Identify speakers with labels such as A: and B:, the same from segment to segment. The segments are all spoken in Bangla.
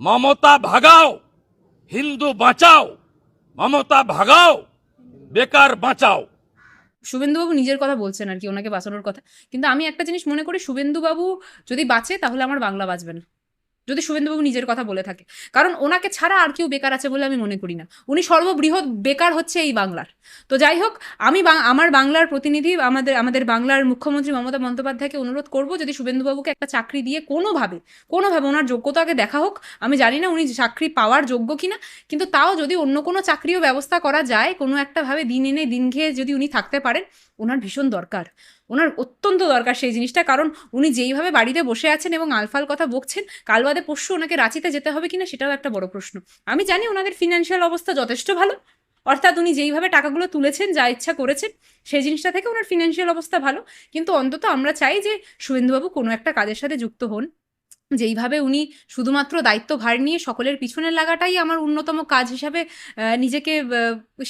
A: মমতা ভাগাও, হিন্দু বাঁচাও, মমতা ভাগাও, বেকার বাঁচাও।
B: শুভেন্দুবাবু নিজের কথা বলছেন আর কি, ওনাকে বাঁচানোর কথা। কিন্তু আমি একটা জিনিস মনে করি, শুভেন্দুবাবু যদি বাঁচে তাহলে আমার বাংলা বাঁচবে না। যদি শুভেন্দুবাবু নিজের কথা বলে থাকে। কারণ ওনাকে ছাড়া আর কেউ বেকার আছে বলে আমি মনে করি না। উনি সর্ববৃহৎ বেকার হচ্ছে এই বাংলার। তো যাই হোক, আমি আমার বাংলার প্রতিনিধি আমাদের আমাদের বাংলার মুখ্যমন্ত্রী মমতা বন্দ্যোপাধ্যায়কে অনুরোধ করব যদি শুভেন্দুবাবুকে একটা চাকরি দিয়ে কোনোভাবে কোনোভাবে ওনার যোগ্যতাকে দেখা হোক। আমি জানি না উনি চাকরি পাওয়ার যোগ্য কিনা, কিন্তু তাও যদি অন্য কোনো চাকরিও ব্যবস্থা করা যায়, কোনো একটাভাবে দিন এনে দিন খেয়ে যদি উনি থাকতে পারেন, ওনার ভীষণ দরকার। ওনার অত্যন্ত দরকার সেই জিনিসটা। কারণ উনি যেইভাবে বাড়িতে বসে আছেন এবং আলফাল কথা বকছেন কাল বাদে পরশু ওনাকে রাঁচিতে যেতে হবে কিনা সেটাও একটা বড় প্রশ্ন। আমি জানি ওনাদের ফিনান্সিয়াল অবস্থা যথেষ্ট ভালো। অর্থাৎ উনি যেইভাবে টাকাগুলো তুলেছেন, যা ইচ্ছা করেছেন, সেই জিনিসটা থেকে ওনার ফিনান্সিয়াল অবস্থা ভালো। কিন্তু অন্তত আমরা চাই যে শুভেন্দুবাবু কোনো একটা কাজের সাথে যুক্ত হন। যেইভাবে উনি শুধুমাত্র দায়িত্ব ভার নিয়ে সকলের পিছনে লাগাটাই আমার অন্যতম কাজ হিসাবে নিজেকে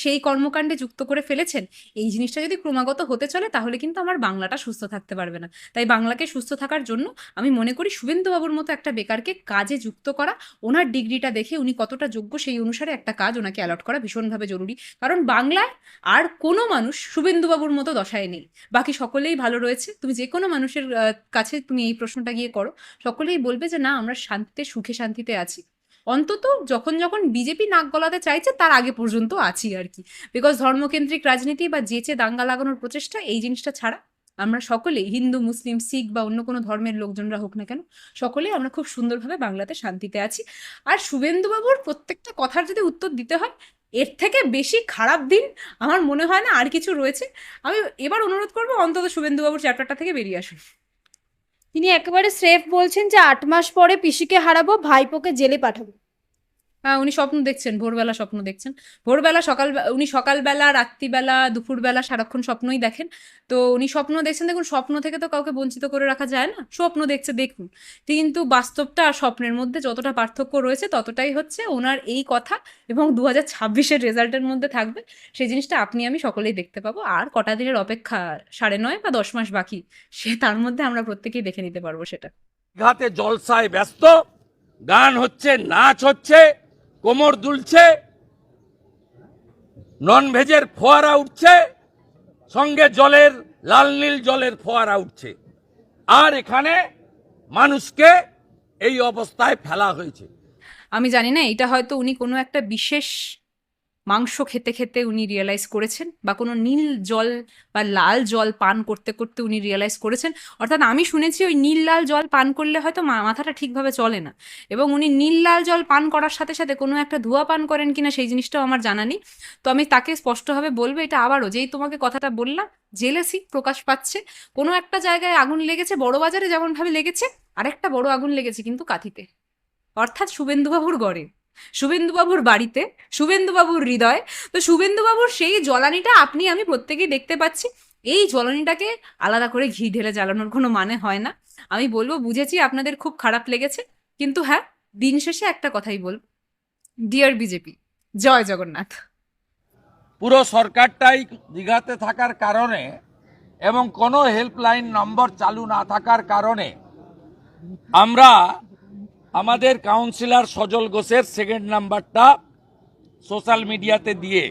B: সেই কর্মকাণ্ডে যুক্ত করে ফেলেছেন। এই জিনিসটা যদি ক্রমাগত হতে চলে তাহলে কিন্তু আমার বাংলাটা সুস্থ থাকতে পারবে না। তাই বাংলাকে সুস্থ থাকার জন্য আমি মনে করি শুভেন্দুবাবুর মতো একটা বেকারকে কাজে যুক্ত করা, ওনার ডিগ্রিটা দেখে উনি কতটা যোগ্য সেই অনুসারে একটা কাজ ওনাকে অ্যালট করা ভীষণভাবে জরুরি। কারণ বাংলায় আর কোনো মানুষ শুভেন্দুবাবুর মতো দশায় নেই। বাকি সকলেই ভালো রয়েছে। তুমি যে কোনো মানুষের কাছে তুমি এই প্রশ্নটা গিয়ে করো। সকলেই বলবে যে, না, আমরা শান্তিতে, সুখে শান্তিতে আছি। অন্তত যখন যখন বিজেপি নাক গলাতে চাইছে, তার আগে পর্যন্ত আছি আর কি। বিকজ ধর্মকেন্দ্রিক রাজনীতি বা যেচে দাঙ্গা লাগানোর প্রচেষ্টা, এই জিনিসটা ছাড়া আমরা সকলেই হিন্দু, মুসলিম, শিখ বা অন্য কোনো ধর্মের লোকজনরা হোক না কেন সকলেই আমরা খুব সুন্দরভাবে বাংলাতে শান্তিতে আছি। আর শুভেন্দুবাবুর প্রত্যেকটা কথার যদি উত্তর দিতে হয়, এর থেকে বেশি খারাপ দিন আমার মনে হয় না আর কিছু রয়েছে। আমি এবার অনুরোধ করব, অন্তত শুভেন্দুবাবুর চ্যাপ্টারটা থেকে বেরিয়ে আসুন।
C: তিনি একেবারে স্রেফ বলছেন যে আট মাস পরে পিসিকে হারাবো ভাইপোকে জেলে পাঠাবো।
B: উনি স্বপ্ন দেখছেন, ভোরবেলা স্বপ্ন দেখছেন। ভোরবেলা সকাল, উনি সকালবেলা, রাত্রিবেলা, দুপুরবেলা সারাক্ষণ স্বপ্নই দেখেন। তো উনি স্বপ্ন দেখছেন, দেখুন, স্বপ্ন থেকে তো কাউকে বঞ্চিত করে রাখা যায় না। স্বপ্ন দেখছে, দেখুন। কিন্তু বাস্তবটা আর স্বপ্নের মধ্যে যতটা পার্থক্য রয়েছে, ততটাই হচ্ছে ওনার এই কথা এবং দু হাজার ছাব্বিশের রেজাল্টের মধ্যে থাকবে। সেই জিনিসটা আপনি, আমি সকলেই দেখতে পাবো। আর কটা দিনের অপেক্ষা? সাড়ে নয় বা দশ মাস বাকি? সে, তার মধ্যে আমরা প্রত্যেকেই দেখে নিতে পারব সেটা।
A: ঘাতে জলসায় ব্যস্ত, গান হচ্ছে, নাচ হচ্ছে কোমর দুলছে নন ভেজের ফোয়ারা উঠছে, সঙ্গে জলের, লাল নীল জলের ফোয়ারা উঠছে। আর এখানে মানুষকে এই অবস্থায় ফেলা হয়েছে।
B: আমি জানি না, এটা হয়তো উনি কোনো একটা বিশেষ মাংস খেতে খেতে উনি রিয়েলাইজ করেছেন বা কোনো নীল জল বা লাল জল পান করতে করতে উনি রিয়েলাইজ করেছেন। অর্থাৎ আমি শুনেছি ওই নীল লাল জল পান করলে হয়তো মাথাটা ঠিকভাবে চলে না। এবং উনি নীল লাল জল পান করার সাথে সাথে কোনো একটা ধোয়া পান করেন কিনা সেই জিনিসটাও আমার জানা নেই। তো আমি তাকে স্পষ্টভাবে বলব, এটা আবারও যেই তোমাকে কথাটা বললাম জেলেসি প্রকাশ পাচ্ছে। কোনো একটা জায়গায় আগুন লেগেছে, বড় বাজারে যেমনভাবে লেগেছে, আরেকটা বড় আগুন লেগেছে কিন্তু কাঁথিতে। অর্থাৎ শুভেন্দুবাবুর গড়ে। শুভেন্দুবাবুর বাড়িতে, শুভেন্দুবাবুর হৃদয়। তো শুভেন্দুবাবুর সেই জ্বলানিটা আপনি, আমি প্রত্যেকেই দেখতে পাচ্ছি। এই জ্বলানিটাকে আলাদা করে ঘি ঢেলে জ্বালানোর কোনো মানে হয় না। আমি বলব, বুঝেছি, আপনাদের খুব খারাপ লেগেছে। কিন্তু হ্যাঁ দিন শেষে একটা কথাই বলব। ডিয়ার বিজেপি, জয় জগন্নাথ।
A: পুরো সরকারটাই দীঘাতে থাকার কারণে এবং কোনো হেল্পলাইন নম্বর চালু না থাকার কারণে আমরা আমাদের কাউন্সিলর সজল ঘোষের সেকেন্ড নাম্বারটা সোশ্যাল মিডিয়াতে দিয়ে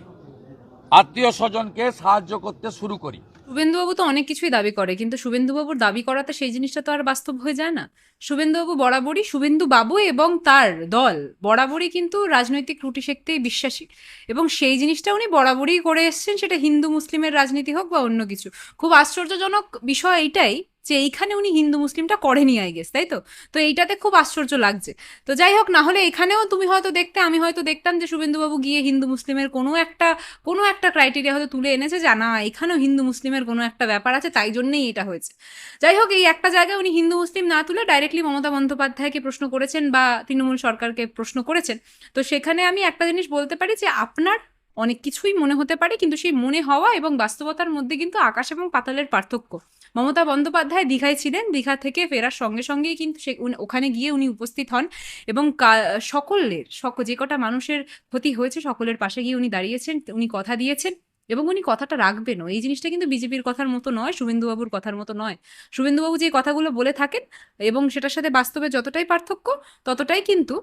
A: আত্মীয় স্বজনকে সাহায্য করতে শুরু করি।
B: শুভেন্দুবাবু তো অনেক কিছুই দাবি করে, কিন্তু শুভেন্দুবাবুর দাবি করাতে সেই জিনিসটা তো আর বাস্তব হয়ে যায় না। শুভেন্দুবাবু বরাবরই শুভেন্দু বাবু এবং তার দল বরাবরই কিন্তু রাজনৈতিক রুটি শেখতেই বিশ্বাসী। এবং সেই জিনিসটা উনি বরাবরই করে এসছেন, সেটা হিন্দু, মুসলিমের রাজনীতি হোক বা অন্য কিছু। খুব আশ্চর্যজনক বিষয় এইটাই যে এইখানে উনি হিন্দু মুসলিমটা করেনি আই গেস তাই তো? তো এইটাতে খুব আশ্চর্য লাগছে। তো যাই হোক না হলে এখানেও তুমি হয়তো দেখতে, আমি হয়তো দেখতাম যে শুভেন্দুবাবু গিয়ে হিন্দু মুসলিমের কোনো একটা কোনো একটা ক্রাইটেরিয়া হয়তো তুলে এনেছে যে, না, এখানেও হিন্দু মুসলিমের কোনো একটা ব্যাপার আছে, তাই জন্যেই এটা হয়েছে। যাই হোক, এই একটা জায়গায় উনি হিন্দু মুসলিম না তুলে ডাইরেক্টলি মমতা বন্দ্যোপাধ্যায়কে প্রশ্ন করেছেন বা তৃণমূল সরকারকে প্রশ্ন করেছেন। তো সেখানে আমি একটা জিনিস বলতে পারি যে, আপনার অনেক কিছুই মনে হতে পারে, কিন্তু সেই মনে হওয়া এবং বাস্তবতার মধ্যে কিন্তু আকাশ এবং পাতালের পার্থক্য। মমতা বন্দ্যোপাধ্যায় দীঘায় ছিলেন। দীঘা থেকে ফেরার সঙ্গে সঙ্গেই কিন্তু সে ওখানে গিয়ে উনি উপস্থিত হন এবং সকলের, সক, যে কটা মানুষের ক্ষতি হয়েছে সকলের পাশে গিয়ে উনি দাঁড়িয়েছেন, উনি কথা দিয়েছেন এবং উনি কথাটা রাখবেনও এই জিনিসটা কিন্তু বিজেপির কথার মতো নয়, শুভেন্দুবাবুর কথার মতো নয়। শুভেন্দুবাবু যে কথাগুলো বলে থাকেন এবং সেটার সাথে বাস্তবে যতটাই পার্থক্য, ততটাই কিন্তু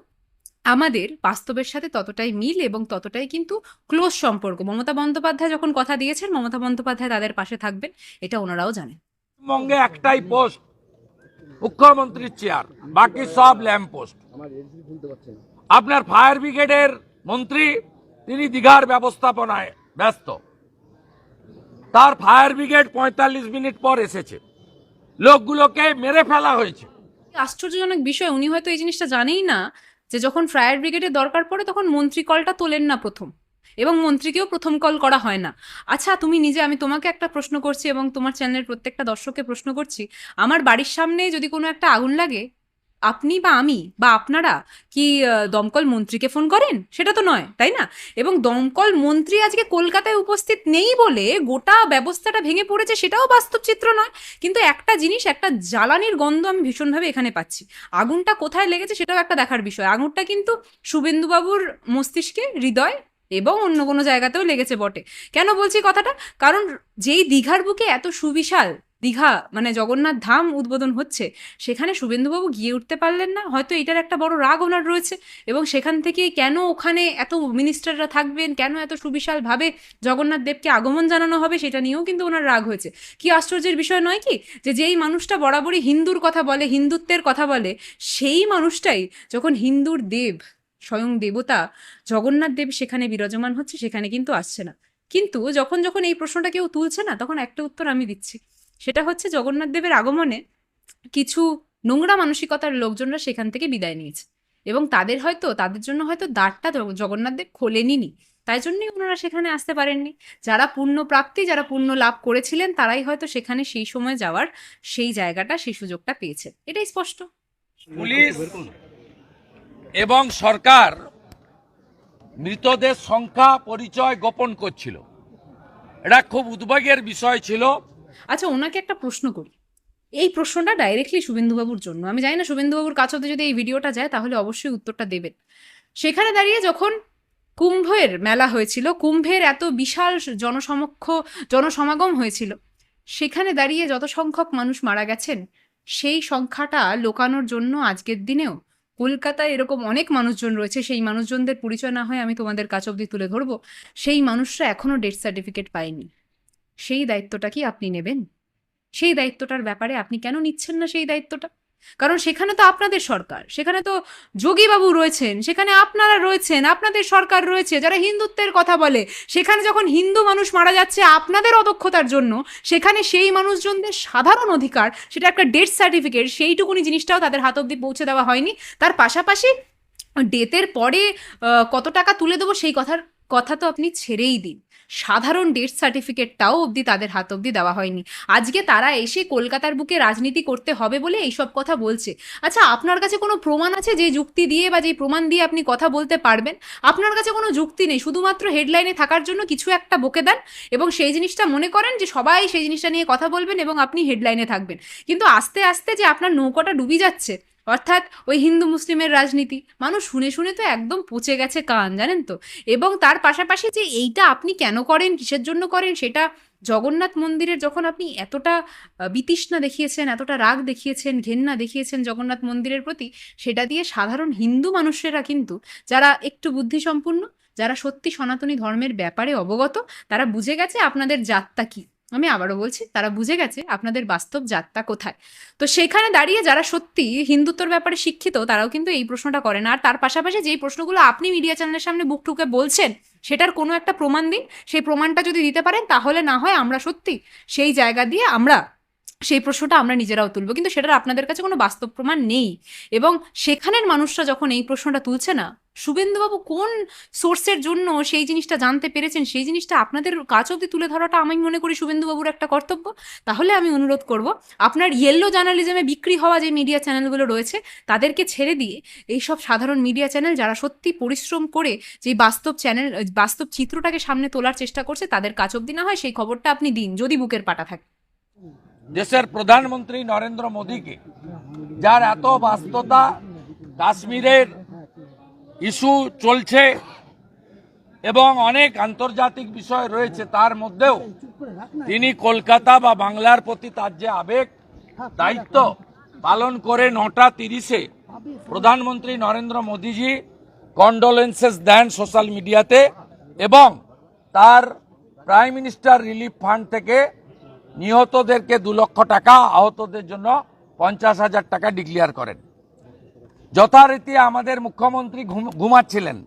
B: আমাদের বাস্তবের সাথে ততটাই মিল এবং ততটাই কিন্তু ক্লোজ সম্পর্ক। মমতা বন্দ্যোপাধ্যায় যখন কথা দিয়েছেন, মমতা বন্দ্যোপাধ্যায় তাদের পাশে থাকবেন, এটা ওনারাও জানেন।
A: পশ্চিমবঙ্গে একটাই পোস্ট মুখ্যমন্ত্রীর চেয়ার, বাকি সব ল্যাম্প পোস্ট। আপনার ফায়ার ব্রিগেডের মন্ত্রী, তিনি দীঘার ব্যবস্থাপনায় ব্যস্ত। তার ফায়ার ব্রিগেড পঁয়তাল্লিশ মিনিট পর এসেছে। লোকগুলোকে মেরে ফেলা হয়েছে।
B: আশ্চর্যজনক বিষয়, উনি হয়তো এই জিনিসটা জানেই না যে যখন ফায়ার ব্রিগেডের দরকার পড়ে, তখন মন্ত্রী কলটা তোলেন না প্রথম। এবং মন্ত্রীকেও প্রথম কল করা হয় না। আচ্ছা তুমি নিজে, আমি তোমাকে একটা প্রশ্ন করছি এবং তোমার চ্যানেলের প্রত্যেকটা দর্শককে প্রশ্ন করছি, আমার বাড়ির সামনে যদি কোনো একটা আগুন লাগে, আপনি বা আমি বা আপনারা কি দমকল মন্ত্রীকে ফোন করেন? সেটা তো নয়, তাই না? এবং দমকল মন্ত্রী আজকে কলকাতায় উপস্থিত নেই বলে গোটা ব্যবস্থাটা ভেঙে পড়েছে সেটাও বাস্তব চিত্র নয়। কিন্তু একটা জিনিস, একটা জ্বালানির গন্ধ আমি ভীষণভাবে এখানে পাচ্ছি। আগুনটা কোথায় লেগেছে সেটাও একটা দেখার বিষয়। আগুনটা কিন্তু শুভেন্দুবাবুর মস্তিষ্কে হৃদয় এবং অন্য কোনো জায়গাতেও লেগেছে বটে। কেন বলছি কথাটা? কারণ যেই দীঘার বুকে এত সুবিশাল দীঘা মানে জগন্নাথ ধাম উদ্বোধন হচ্ছে, সেখানে শুভেন্দুবাবু গিয়ে উঠতে পারলেন না, হয়তো এটার একটা বড় রাগ ওনার রয়েছে এবং সেখান থেকে কেন ওখানে এত মিনিস্টাররা থাকবেন, কেন এত সুবিশালভাবে জগন্নাথ দেবকে আগমন জানানো হবে সেটা নিয়েও কিন্তু ওনার রাগ হয়েছে। কি আশ্চর্যের বিষয় নয় কি? যে যেই মানুষটা বরাবরই হিন্দুর কথা বলে, হিন্দুত্বের কথা বলে, সেই মানুষটাই যখন হিন্দুর দেব স্বয়ং দেবতা জগন্নাথ দেব সেখানে বিরাজমান হচ্ছে, সেখানে কিন্তু আসছে না। কিন্তু যখন যখন এই প্রশ্নটা কেউ তুলছে না, তখন একটা উত্তর আমি দিচ্ছি। সেটা হচ্ছে জগন্নাথ দেবের আগমনে কিছু নোংরা মানসিকতার লোকজনরা সেখান থেকে বিদায় নিয়েছে। এবং তাদের হয়তো, তাদের জন্য হয়তো দ্বারটা জগ- জগন্নাথ দেব খোলেনি তাই জন্যই ওনারা সেখানে আসতে পারেননি। যারা পূর্ণ প্রাপ্তি, যারা পূর্ণ লাভ করেছিলেন, তারাই হয়তো সেখানে সেই সময় যাওয়ার সেই জায়গাটা, সেই সুযোগটা পেয়েছে এটাই স্পষ্ট।
A: পুলিশ এবং সরকার মৃতদের সংখ্যা, পরিচয় গোপন করছিল। এটা খুব উদ্বেগের বিষয় ছিল।
B: আচ্ছা ওনাকে একটা প্রশ্ন করি। এই প্রশ্নটা ডাইরেক্টলি শুভেন্দুবাবুর জন্য। আমি জানি না শুভেন্দুবাবুর কাছ অব্দি যদি এই ভিডিওটা যায়, তাহলে অবশ্যই উত্তরটা দেবেন। সেখানে দাঁড়িয়ে যখন কুম্ভের মেলা হয়েছিল, কুম্ভের এত বিশাল জনসমক্ষ, জনসমাগম হয়েছিল, সেখানে দাঁড়িয়ে যত সংখ্যক মানুষ মারা গেছেন, সেই সংখ্যাটা লোকানোর জন্য আজকের দিনেও কলকাতায় এরকম অনেক মানুষজন রয়েছে, সেই মানুষজনদের পরিচয় না হয় আমি তোমাদের কাছ অব্দি তুলে ধরবো। সেই মানুষরা এখনও ডেথ সার্টিফিকেট পায়নি। সেই দায়িত্বটা কি আপনি নেবেন? সেই দায়িত্বটার ব্যাপারে আপনি কেন নিচ্ছেন না সেই দায়িত্বটা? কারণ সেখানে তো আপনাদের সরকার, সেখানে তো যোগীবাবু রয়েছেন, সেখানে আপনারা রয়েছেন, আপনাদের সরকার রয়েছে, যারা হিন্দুত্বের কথা বলে, সেখানে যখন হিন্দু মানুষ মারা যাচ্ছে আপনাদের অদক্ষতার জন্য, সেখানে সেই মানুষজনদের সাধারণ অধিকার, সেটা একটা ডেথ সার্টিফিকেট সেইটুকুনি জিনিসটাও তাদের হাত অব্দি পৌঁছে দেওয়া হয়নি। তার পাশাপাশি ডেথের পরে কত টাকা তুলে দেবো সেই কথার কথা তো আপনি ছেড়েই দিন। সাধারণ ডেথ সার্টিফিকেটটাও অবধি তাদের হাত অবধি দেওয়া হয়নি। আজকে তারা এসে কলকাতার বুকে রাজনীতি করতে হবে বলে এইসব কথা বলছে। আচ্ছা আপনার কাছে কোনো প্রমাণ আছে যে যুক্তি দিয়ে বা যে প্রমাণ দিয়ে আপনি কথা বলতে পারবেন? আপনার কাছে কোনো যুক্তি নেই, শুধুমাত্র হেডলাইনে থাকার জন্য কিছু একটা বকে দেন এবং সেই জিনিসটা মনে করেন যে সবাই সেই জিনিসটা নিয়ে কথা বলবেন এবং আপনি হেডলাইনে থাকবেন। কিন্তু আস্তে আস্তে যে আপনার নৌকাটা ডুবি যাচ্ছে অর্থাৎ ওই হিন্দু মুসলিমের রাজনীতি। মানুষ শুনে শুনে তো একদম পচে গেছে কান, জানেন তো? এবং তার পাশাপাশি যে এইটা আপনি কেন করেন, কিসের জন্য করেন, সেটা জগন্নাথ মন্দিরের যখন আপনি এতটা বিতৃষ্ণা দেখিয়েছেন, এতটা রাগ দেখিয়েছেন, ঘেন্না দেখিয়েছেন জগন্নাথ মন্দিরের প্রতি, সেটা দিয়ে সাধারণ হিন্দু মানুষেরা কিন্তু, যারা একটু বুদ্ধিসম্পন্ন, যারা সত্যি সনাতনী ধর্মের ব্যাপারে অবগত, তারা বুঝে গেছে আপনাদের জাতটা কি। আমি আবারও বলছি, তারা বুঝে গেছে আপনাদের বাস্তব যাত্রা কোথায়। তো সেখানে দাঁড়িয়ে যারা সত্যি হিন্দুত্বর ব্যাপারে শিক্ষিত, তারাও কিন্তু এই প্রশ্নটা করেন আর তার পাশাপাশি যেই প্রশ্নগুলো আপনি মিডিয়া চ্যানেলের সামনে বুক ঠুকে বলছেন, সেটার কোনো একটা প্রমাণ দিন। সেই প্রমাণটা যদি দিতে পারেন, তাহলে না হয় আমরা সত্যি সেই জায়গা দিয়ে আমরা সেই প্রশ্নটা আমরা নিজেরাও তুলবো। কিন্তু সেটার আপনাদের কাছে কোনো বাস্তব প্রমাণ নেই। এবং সেখানের মানুষরা যখন এই প্রশ্নটা তুলছে না, শুভেন্দুবাবু কোন সোর্সের জন্য সেই জিনিসটা জানতে পেরেছেন? সেই জিনিসটা আপনাদের কাছ অব্দি তুলে ধরাটা আমি মনে করি শুভেন্দুবাবুর একটা কর্তব্য। তাহলে আমি অনুরোধ করব, আপনার ইয়েলো জার্নালিজমে বিক্রি হওয়া যে মিডিয়া চ্যানেলগুলো রয়েছে, তাদেরকে ছেড়ে দিয়ে এইসব সাধারণ মিডিয়া চ্যানেল যারা সত্যি পরিশ্রম করে যে বাস্তব চ্যানেল বাস্তব চিত্রটাকে সামনে তোলার চেষ্টা করছে, তাদের কাছ অব্দি না হয় সেই খবরটা আপনি দিন, যদি বুকের পাটা থাকে।
A: দেশের প্রধানমন্ত্রী নরেন্দ্র মোদীকে, যার এত বাস্ততা কাশ্মীরের ইস্যু চলছে এবং অনেক আন্তর্জাতিক বিষয় রয়েছে, তার মধ্যেও তিনি কলকাতা বা বাংলার প্রতি তার যে আবেগ, দায়িত্ব পালন করে নটা তিরিশে প্রধানমন্ত্রী নরেন্দ্র মোদীজি কন্ডোলেন্সেস দেন সোশ্যাল মিডিয়াতে এবং তার প্রাইম মিনিস্টার রিলিফ ফান্ড থেকে নিহতদেরকে দু লক্ষ টাকা, আহতদের জন্য পঞ্চাশ হাজার টাকা ডিক্লেয়ার করেন। যথারীতি আমাদের মুখ্যমন্ত্রী ঘুম- ঘুমাচ্ছিলেন।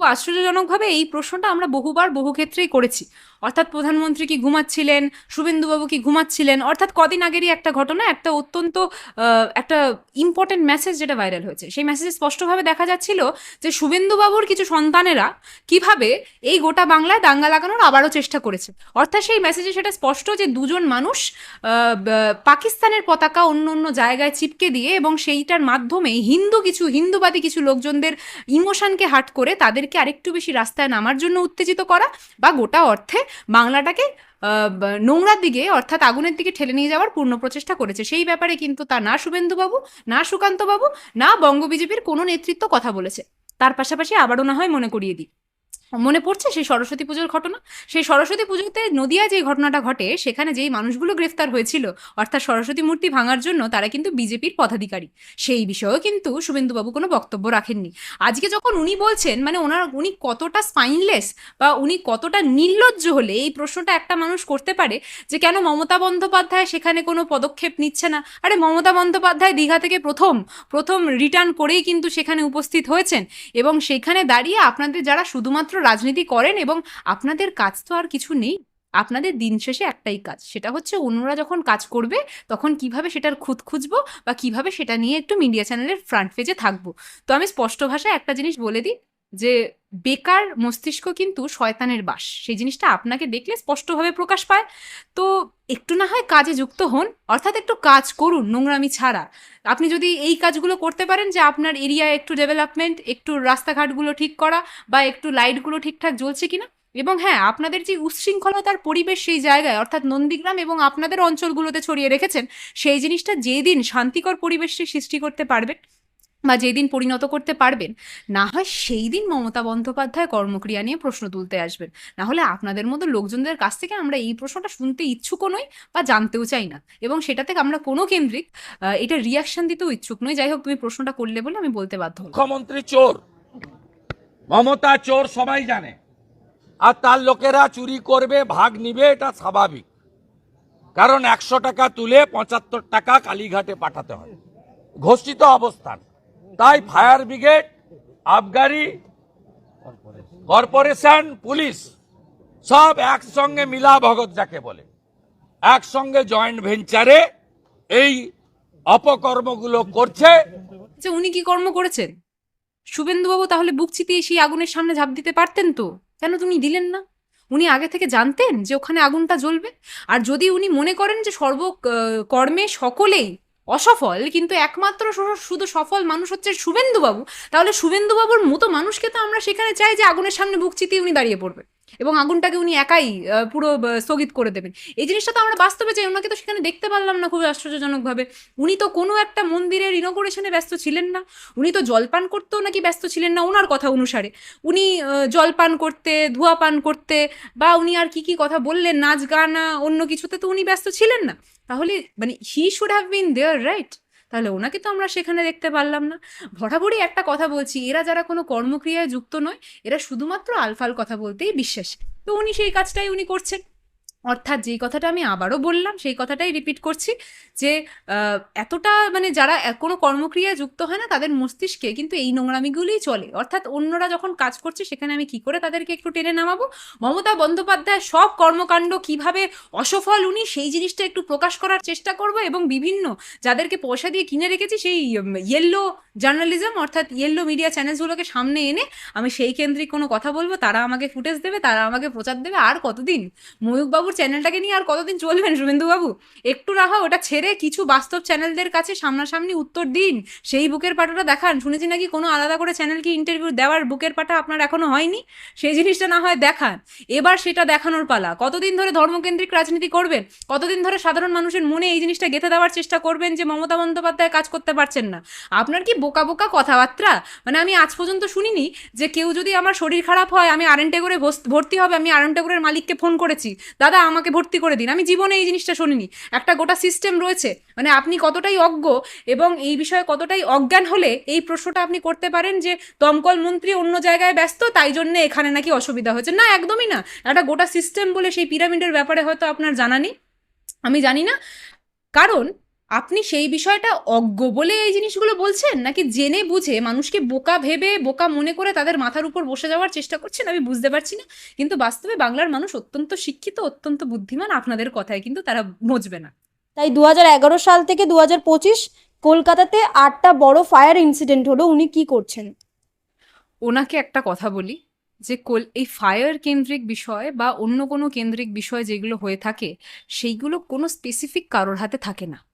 B: আশ্চর্যজনকভাবে এই প্রশ্নটা আমরা বহুবার বহু ক্ষেত্রেই করেছি। অর্থাৎ প্রধানমন্ত্রী কি ঘুমাচ্ছিলেন, শুভেন্দুবাবু কি ঘুমাচ্ছিলেন, অর্থাৎ কদিন আগেরই একটা ঘটনা, একটা অত্যন্ত একটা ইম্পর্টেন্ট মেসেজ যেটা ভাইরাল হয়েছে। সেই মেসেজে স্পষ্টভাবে দেখা যাচ্ছিল যে শুভেন্দুবাবুর কিছু সন্তানেরা কীভাবে এই গোটা বাংলায় দাঙ্গা লাগানোর আবারও চেষ্টা করেছে। অর্থাৎ সেই মেসেজে সেটা স্পষ্ট যে দুজন মানুষ পাকিস্তানের পতাকা অন্য অন্য জায়গায় চিপকে দিয়ে এবং সেইটার মাধ্যমে হিন্দু কিছু, হিন্দুবাদী কিছু লোকজনদের ইমোশনকে হাট করে তাদেরকে আরেকটু বেশি রাস্তায় নামার জন্য উত্তেজিত করা বা গোটা অর্থে বাংলাটাকে নোংরার দিকে, অর্থাৎ আগুনের দিকে ঠেলে নিয়ে যাওয়ার পূর্ণ প্রচেষ্টা করেছে। সেই ব্যাপারে কিন্তু তা না শুভেন্দুবাবু, না সুকান্তবাবু, না বঙ্গ বিজেপির কোনো নেতৃত্ব কথা বলেছে। তার পাশাপাশি আবারও না হয় মনে করিয়ে দিই। মনে পড়ছে সেই সরস্বতী পুজোর ঘটনা? সেই সরস্বতী পুজোতে নদিয়ায় যে ঘটনাটা ঘটে, সেখানে যেই মানুষগুলো গ্রেফতার হয়েছিল, অর্থাৎ সরস্বতী মূর্তি ভাঙার জন্য তারা কিন্তু বিজেপির পদাধিকারী। সেই বিষয়েও কিন্তু শুভেন্দুবাবু কোনো বক্তব্য রাখেননি। আজকে যখন উনি বলছেন মানে ওনার, উনি কতটা স্পাইনলেস বা উনি কতটা নির্লজ্জ হলে এই প্রশ্নটা একটা মানুষ করতে পারে যে কেন মমতা বন্দ্যোপাধ্যায় সেখানে কোনো পদক্ষেপ নিচ্ছে না? আরে মমতা বন্দ্যোপাধ্যায় দীঘা থেকে প্রথম প্রথম রিটার্ন করেই কিন্তু সেখানে উপস্থিত হয়েছেন এবং সেখানে দাঁড়িয়ে আপনাদের যারা শুধুমাত্র রাজনীতি করেন এবং আপনাদের কাজ তো আর কিছু নেই, আপনাদের দিন শেষে একটাই কাজ, সেটা হচ্ছে অন্যরা যখন কাজ করবে তখন কীভাবে সেটার খুঁত খুঁজবো বা কীভাবে সেটা নিয়ে একটু মিডিয়া চ্যানেলের ফ্রন্ট পেজে থাকব। তো আমি স্পষ্ট ভাষায় একটা জিনিস বলে দিই যে বেকার মস্তিষ্ক কিন্তু শয়তানের বাস। সেই জিনিসটা আপনাকে দেখলে স্পষ্টভাবে প্রকাশ পায়। তো একটু না হয় কাজে যুক্ত হন, অর্থাৎ একটু কাজ করুন, নোংরামি ছাড়া। আপনি যদি এই কাজগুলো করতে পারেন যে আপনার এরিয়ায় একটু ডেভেলপমেন্ট, একটু রাস্তাঘাটগুলো ঠিক করা বা একটু লাইটগুলো ঠিকঠাক জ্বলছে কিনা। এবং হ্যাঁ আপনাদের যে উচ্ছৃঙ্খলতার পরিবেশ সেই জায়গায়, অর্থাৎ নন্দীগ্রাম এবং আপনাদের অঞ্চলগুলোতে ছড়িয়ে রেখেছেন, সেই জিনিসটা যেদিন শান্তিকর পরিবেশে সৃষ্টি করতে পারবেন বা যেদিন পরিণত করতে পারবেন, না হয় সেই দিন মমতা বন্দ্যোপাধ্যায় কর্মক্রিয়া নিয়ে প্রশ্ন তুলতে আসবেন। না হলে আপনাদের মতো লোকজনদের কাছ থেকে আমরা এই প্রশ্নটা শুনতে ইচ্ছুকও নই বা জানতেও চাই না। এবং সেটা থেকে আমরা কোনো কেন্দ্রিক এটা রিয়াকশন দিতেও ইচ্ছুক নই। যাই হোক, তুমি প্রশ্নটা করলে বলে আমি বলতে বাধ্য
A: মুখ্যমন্ত্রী চোর। মমতা চোর সবাই জানে। আর তার লোকেরা চুরি করবে, ভাগ নিবে, এটা স্বাভাবিক। কারণ একশো টাকা তুলে পঁচাত্তর টাকা কালীঘাটে পাঠাতে হয়। ঘোষিত অবস্থান। তাই ফায়ার ব্রিগেড, আবগারি, কর্পোরেশন, পুলিশ সব একসঙ্গে মিলা ভগত যাকে বলে। একসঙ্গে জয়েন্ট ভেঞ্চারে এই অপকর্মগুলো করছে।
B: যে উনি কি কর্ম করেছেন? শুভেন্দুবাবু তাহলে বুক চিতিয়ে সেই আগুনের সামনে ঝাঁপ দিতে পারতেন তো? কেন তুমি দিলেন না? উনি আগে থেকে জানতেন যে ওখানে আগুনটা জ্বলবে? আর যদি উনি মনে করেন যে সর্ব কর্মে সকলেই অসফল, কিন্তু একমাত্র শুধু সফল মানুষ হচ্ছে শুভেন্দুবাবু। তাহলে শুভেন্দুবাবুর মতো মানুষকে তো আমরা সেখানে চাই যে আগুনের সামনে বুক চিতিয়ে উনি দাঁড়িয়ে পড়বে। এবং আগুনটাকে উনি একাই পুরো স্থগিত করে দেবেন। এই জিনিসটা তো আমরা বাস্তবে চাই, ওনাকে তো সেখানে দেখতে পারলাম না খুব আশ্চর্যজনকভাবে। উনি তো কোনো একটা মন্দিরের ইনোগ্রেশনে ব্যস্ত ছিলেন না। উনি তো জলপান করতেও নাকি ব্যস্ত ছিলেন না ওনার কথা অনুসারে। উনি জলপান করতে, ধোঁয়া পান করতে, বা উনি আর কি কি কথা বললেন, নাচ গান অন্য কিছুতে তো উনি ব্যস্ত ছিলেন না। তাহলে মানে he should have been there right তাহলে ওনাকে তো আমরা সেখানে দেখতে পারলাম না। ভরাভরি একটা কথা বলছি, এরা যারা কোনো কর্মক্রিয়ায় যুক্ত নয়, এরা শুধুমাত্র আলফাল কথা বলতেই বিশ্বাসী। তো উনি সেই কাজটাই উনি করছেন। অর্থাৎ যেই কথাটা আমি আবারও বললাম, সেই কথাটাই রিপিট করছি যে এতটা মানে যারা কোনো কর্মক্রিয়ায় যুক্ত হয় না, তাদের মস্তিষ্কে কিন্তু এই নোংরামিগুলোই চলে। অর্থাৎ অন্যরা যখন কাজ করছে, সেখানে আমি কি করে তাদেরকে একটু টেনে নামাবো? মমতা বন্দ্যোপাধ্যায় সব কর্মকাণ্ড কীভাবে অসফল উনি, সেই জিনিসটা একটু প্রকাশ করার চেষ্টা করব এবং বিভিন্ন যাদেরকে পয়সা দিয়ে কিনে রেখেছি, সেই ইয়েলো জার্নালিজম অর্থাৎ ইয়েলো মিডিয়া চ্যানেলসগুলোকে সামনে এনে আমি সেই কেন্দ্রিক কোনো কথা বলব, তারা আমাকে ফুটেজ দেবে, তারা আমাকে প্রচার দেবে, আর কতদিন? ময়ূকবাবুর চ্যানেলটাকে নিয়ে আর কতদিন চলবেন শুভেন্দুবাবু? একটু না হয় ওটা ছেড়ে কিছু বাস্তব চ্যানেলদের কাছে সামনাসামনি উত্তর দিন। সেই বুকের পাটাটা দেখান। শুনেছি নাকি কোনো আলাদা করে চ্যানেলকে ইন্টারভিউ দেওয়ার বুকের পাটা আপনার এখনও হয়নি? সেই জিনিসটা না হয় দেখান। এবার সেটা দেখানোর পালা। কতদিন ধরে ধর্মকেন্দ্রিক রাজনীতি করবেন? কতদিন ধরে সাধারণ মানুষের মনে এই জিনিসটা গেঁথে দেওয়ার চেষ্টা করবেন যে মমতা বন্দ্যোপাধ্যায় কাজ করতে পারছেন না? আপনার কি বোকা বোকা কথাবার্তা? মানে আমি আজ পর্যন্ত শুনিনি যে কেউ যদি আমার শরীর খারাপ হয়, আমি আরেন্টে করে ভর্তি হবে, আমি আরেন্টে করে মালিককে ফোন করেছি। দাদা আমাকে ভর্তি করে দিন। আমি জীবনে এই জিনিসটা শুনিনি। একটা গোটা সিস্টেম রয়েছে। মানে আপনি কতটাই অজ্ঞ এবং এই বিষয়ে কতটাই অজ্ঞান হলে এই প্রশ্নটা আপনি করতে পারেন যে দমকল মন্ত্রী অন্য জায়গায় ব্যস্ত, তাই জন্য এখানে নাকি অসুবিধা হয়েছে। না, একদমই না। একটা গোটা সিস্টেম বলে সেই পিরামিডের ব্যাপারে হয়তো আপনার জানা নেই। আমি জানি না। কারণ আপনি সেই বিষয়টা অজ্ঞ বলে এই জিনিসগুলো বলছেন? নাকি জেনে বুঝে মানুষকে বোকা ভেবে বোকা মনে করে তাদের মাথার উপর বসে যাওয়ার চেষ্টা করছেন? আমি বুঝতে পারছি না। কিন্তু বাস্তবে বাংলার মানুষ অত্যন্ত শিক্ষিত অত্যন্ত বুদ্ধিমান আপনাদের কথায় কিন্তু তারা বুঝবে না।
C: তাই দু হাজার এগারো সাল থেকে দু হাজার পঁচিশ কলকাতাতে আটটা বড় ফায়ার ইনসিডেন্ট হলো উনি কি করছেন?
B: ওনাকে একটা কথা বলি যে কোল এই ফায়ার কেন্দ্রিক বিষয় বা অন্য কোনো কেন্দ্রিক বিষয় যেগুলো হয়ে থাকে সেইগুলো কোনো স্পেসিফিক কারোর হাতে থাকে না।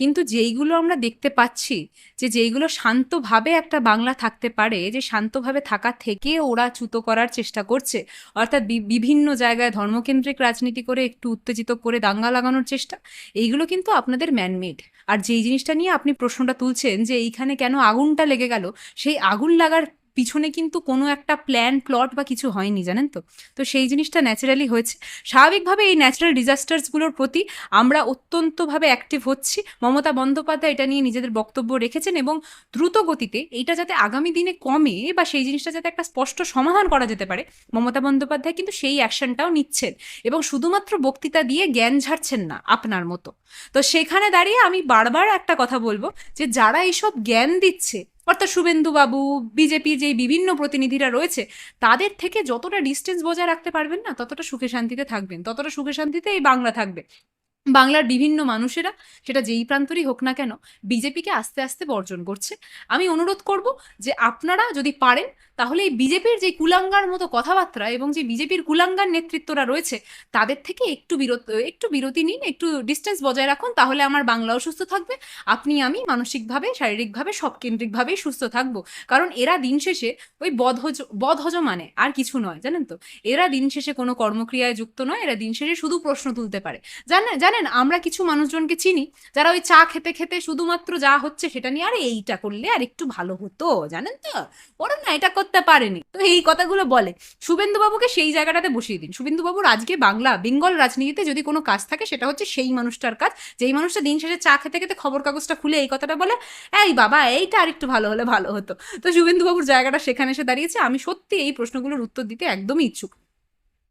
B: কিন্তু যেইগুলো আমরা দেখতে পাচ্ছি যে যেইগুলো শান্তভাবে একটা বাংলা থাকতে পারে, যে শান্তভাবে থাকা থেকে ওরা চ্যুত করার চেষ্টা করছে, অর্থাৎ বিভিন্ন জায়গায় ধর্মকেন্দ্রিক রাজনীতি করে একটু উত্তেজিত করে দাঙ্গা লাগানোর চেষ্টা, এইগুলো কিন্তু আপনাদের ম্যানমেড আর যেই জিনিসটা নিয়ে আপনি প্রশ্নটা তুলছেন যে এইখানে কেন আগুনটা লেগে গেল, সেই আগুন লাগার পিছনে কিন্তু কোনো একটা প্ল্যান প্লট বা কিছু হয়নি, জানেন তো? তো সেই জিনিসটা ন্যাচারালি হয়েছে। স্বাভাবিকভাবে এই ন্যাচারাল ডিজাস্টার্সগুলোর প্রতি আমরা অত্যন্তভাবে অ্যাক্টিভ হচ্ছি। মমতা বন্দ্যোপাধ্যায় এটা নিয়ে নিজেদের বক্তব্য রেখেছেন এবং দ্রুত গতিতে এইটা যাতে আগামী দিনে কমে বা সেই জিনিসটা যাতে একটা স্পষ্ট সমাধান করা যেতে পারে, মমতা বন্দ্যোপাধ্যায় কিন্তু সেই অ্যাকশনটাও নিচ্ছেন এবং শুধুমাত্র বক্তৃতা দিয়ে জ্ঞান ঝাড়ছেন না আপনার মতো। তো সেখানে দাঁড়িয়ে আমি বারবার একটা কথা বলব যে যারা এইসব জ্ঞান দিচ্ছে অর্থাৎ শুভেন্দুবাবু বিজেপির যে বিভিন্ন প্রতিনিধিরা রয়েছে, তাদের থেকে যতটা ডিস্টেন্স বজায় রাখতে পারবেন না, ততটা সুখে শান্তিতে থাকবেন, ততটা সুখে শান্তিতে এই বাংলা থাকবে। বাংলার বিভিন্ন মানুষেরা, সেটা যেই প্রান্তরই হোক না কেন, বিজেপিকে আস্তে আস্তে বর্জন করছে। আমি অনুরোধ করব যে আপনারা যদি পারেন, তাহলে এই বিজেপির যে কুলাঙ্গার মতো কথাবার্তা এবং যে বিজেপির কুলাঙ্গার নেতৃত্বরা রয়েছে, তাদের থেকে একটু বিরত, একটু বিরতি নিন, একটু ডিস্টেন্স বজায় রাখুন, তাহলে আমার বাংলাও সুস্থ থাকবে। আপনি, আমি মানসিকভাবে, শারীরিকভাবে সব কেন্দ্রিকভাবেই সুস্থ থাকব। কারণ এরা দিন শেষে ওই বদহজ বদহজ মানে আর কিছু নয়, জানেন তো? এরা দিন শেষে কোনো কর্মক্রিয়ায় যুক্ত নয়, এরা দিন শেষে শুধু প্রশ্ন তুলতে পারে। জানেন জানেন, আমরা কিছু মানুষজনকে চিনি, যারা ওই চা খেতে খেতে শুধুমাত্র যা হচ্ছে সেটা নিয়ে, আরে, এইটা করলে আর একটু ভালো হতো। জানেন তো? ওরা না, এটা করতে পারেনি। তো এই কথাগুলো বলে। শুভেন্দুবাবুকে সেই জায়গাটাতে বসিয়ে দিন। শুভেন্দুবাবুর আজকে বাংলা, বেঙ্গল রাজনীতিতে যদি কোনো কাজ থাকে, সেটা হচ্ছে সেই মানুষটার কাজ। যেই মানুষটা দিন শেষে চা খেতে খেতে খবর কাগজটা খুলে এই কথাটা বলে, এই বাবা, এইটা আর একটু ভালো হলে ভালো হতো। তো শুভেন্দুবাবুর জায়গাটা সেখানে এসে দাঁড়িয়েছে। আমি সত্যি এই প্রশ্নগুলোর উত্তর দিতে একদমই ইচ্ছুক।